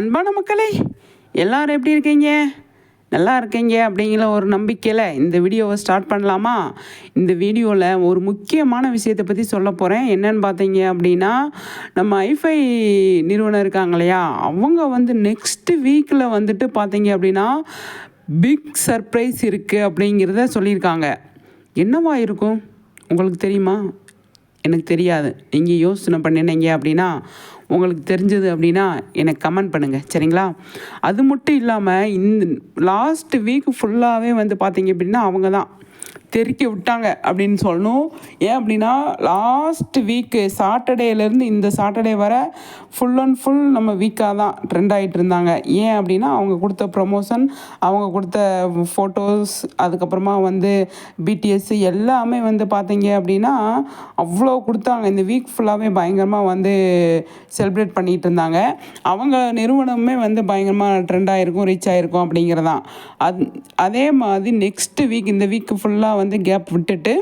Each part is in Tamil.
அன்பான மக்களே எல்லாரும் எப்படி இருக்கீங்க? நல்லா இருக்கீங்க அப்படிங்கிற ஒரு நம்பிக்கையில் இந்த வீடியோவை ஸ்டார்ட் பண்ணலாமா? இந்த வீடியோவில் ஒரு முக்கியமான விஷயத்தை பற்றி சொல்ல போகிறேன் என்னன்னு பார்த்தீங்க அப்படின்னா நம்ம ஐஃபை நிறுவனம் இருக்காங்க இல்லையா? அவங்க வந்து நெக்ஸ்ட் வீக்கில் வந்துட்டு பார்த்தீங்க அப்படின்னா பிக் சர்ப்ரைஸ் இருக்குது அப்படிங்கிறத சொல்லியிருக்காங்க. என்னவா இருக்கும்? உங்களுக்கு தெரியுமா? எனக்கு தெரியாது. நீங்கள் யோசனை பண்ணினீங்க அப்படின்னா உங்களுக்கு தெரிஞ்சது அப்படின்னா எனக்கு கமெண்ட் பண்ணுங்கள் சரிங்களா? அது மட்டும் இல்லாமல் இந்த லாஸ்ட் வீக் ஃபுல்லாகவே வந்து பார்த்தீங்க அப்படின்னா அவங்க தான் தெறிக்க விட்டாங்க அப்படின்னு சொல்லணும். ஏன் அப்படின்னா லாஸ்ட் வீக்கு சாட்டர்டேலேருந்து இந்த சாட்டர்டே வர ஃபுல் அண்ட் ஃபுல் நம்ம வீக்காக தான் ட்ரெண்ட் ஆகிட்டு இருந்தாங்க. ஏன் அப்படின்னா அவங்க கொடுத்த ப்ரொமோஷன் அவங்க கொடுத்த ஃபோட்டோஸ் அதுக்கப்புறமா வந்து பிடிஎஸ் எல்லாமே வந்து பார்த்தீங்க அப்படின்னா அவ்வளோ கொடுத்தாங்க. இந்த வீக் ஃபுல்லாகவே பயங்கரமாக வந்து செலிப்ரேட் பண்ணிகிட்டு இருந்தாங்க. அவங்க நிறுவனமே வந்து பயங்கரமாக ட்ரெண்ட் ஆகிருக்கும் ரீச் ஆகிருக்கும் அப்படிங்கிறதான். அது அதே மாதிரி நெக்ஸ்ட் வீக் இந்த வீக் ஃபுல்லாக வந்து கேப் விட்டுட்டு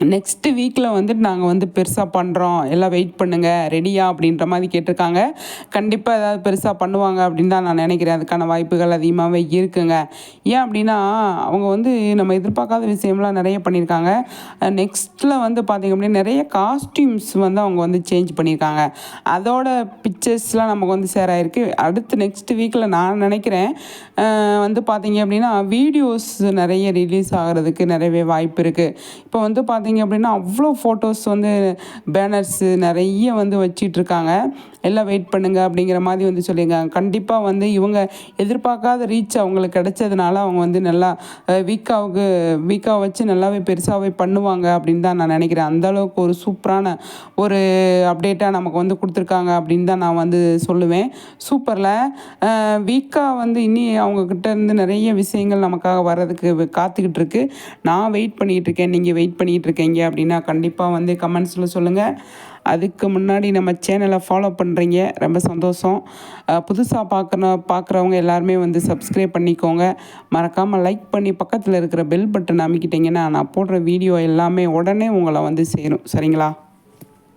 நெக்ஸ்ட்டு வீக்கில் வந்துட்டு நாங்கள் வந்து பெருசாக பண்ணுறோம் எல்லாம் வெயிட் பண்ணுங்கள் ரெடியா அப்படின்ற மாதிரி கேட்டிருக்காங்க. கண்டிப்பாக ஏதாவது பெருசாக பண்ணுவாங்க அப்படின்னு தான் நான் நினைக்கிறேன். அதுக்கான வாய்ப்புகள் அதிகமாகவே இருக்குங்க. ஏன் அப்படின்னா அவங்க வந்து நம்ம எதிர்பார்க்காத விஷயம்லாம் நிறைய பண்ணியிருக்காங்க. நெக்ஸ்ட்டில் வந்து பார்த்திங்க அப்படின்னா நிறைய காஸ்டியூம்ஸ் வந்து அவங்க வந்து சேஞ்ச் பண்ணியிருக்காங்க. அதோட பிக்சர்ஸ்லாம் நமக்கு வந்து ஷேர் ஆகிருக்கு அடுத்து நெக்ஸ்ட் வீக்கில் நான் நினைக்கிறேன் வந்து பார்த்திங்க அப்படின்னா வீடியோஸ் நிறைய ரிலீஸ் ஆகிறதுக்கு நிறையவே வாய்ப்பு இருக்குது இப்போ வந்து பார்த்திங்க பார்த்தீங்க அப்படின்னா அவ்வளோ ஃபோட்டோஸ் வந்து பேனர்ஸு நிறைய வந்து வச்சிட்ருக்காங்க. எல்லாம் வெயிட் பண்ணுங்க அப்படிங்கிற மாதிரி வந்து சொல்லியிருக்காங்க. கண்டிப்பாக வந்து இவங்க எதிர்பார்க்காத ரீச் அவங்களுக்கு கிடைச்சதுனால அவங்க வந்து நல்லா வீக்காவுக்கு வீக்காக வச்சு நல்லாவே பெருசாகவே பண்ணுவாங்க அப்படின்னு தான் நான் நினைக்கிறேன். அந்தளவுக்கு ஒரு சூப்பரான ஒரு அப்டேட்டாக நமக்கு வந்து கொடுத்துருக்காங்க அப்படின்னு தான் நான் வந்து சொல்லுவேன். சூப்பரில். வீக்காக வந்து இனி அவங்கக்கிட்ட இருந்து நிறைய விஷயங்கள் நமக்காக வர்றதுக்கு காத்துக்கிட்டு இருக்கு. நான் வெயிட் பண்ணிகிட்டு இருக்கேன். நீங்கள் வெயிட் பண்ணிகிட்டு இருக்கீங்க அப்படின்னா கண்டிப்பாக வந்து கமெண்ட்ஸில் சொல்லுங்கள் அதுக்கு முன்னாடி நம்ம சேனலை ஃபாலோ பண்ணுறீங்க ரொம்ப சந்தோஷம். புதுசாக பார்க்கணும் பார்க்குறவங்க எல்லாருமே வந்து சப்ஸ்கிரைப் பண்ணிக்கோங்க. மறக்காமல் லைக் பண்ணி பக்கத்தில் இருக்கிற பெல் பட்டன் அமைக்கிட்டிங்கன்னா நான் போடுற வீடியோ எல்லாமே உடனே உங்களை வந்து சேரும். சரிங்களா?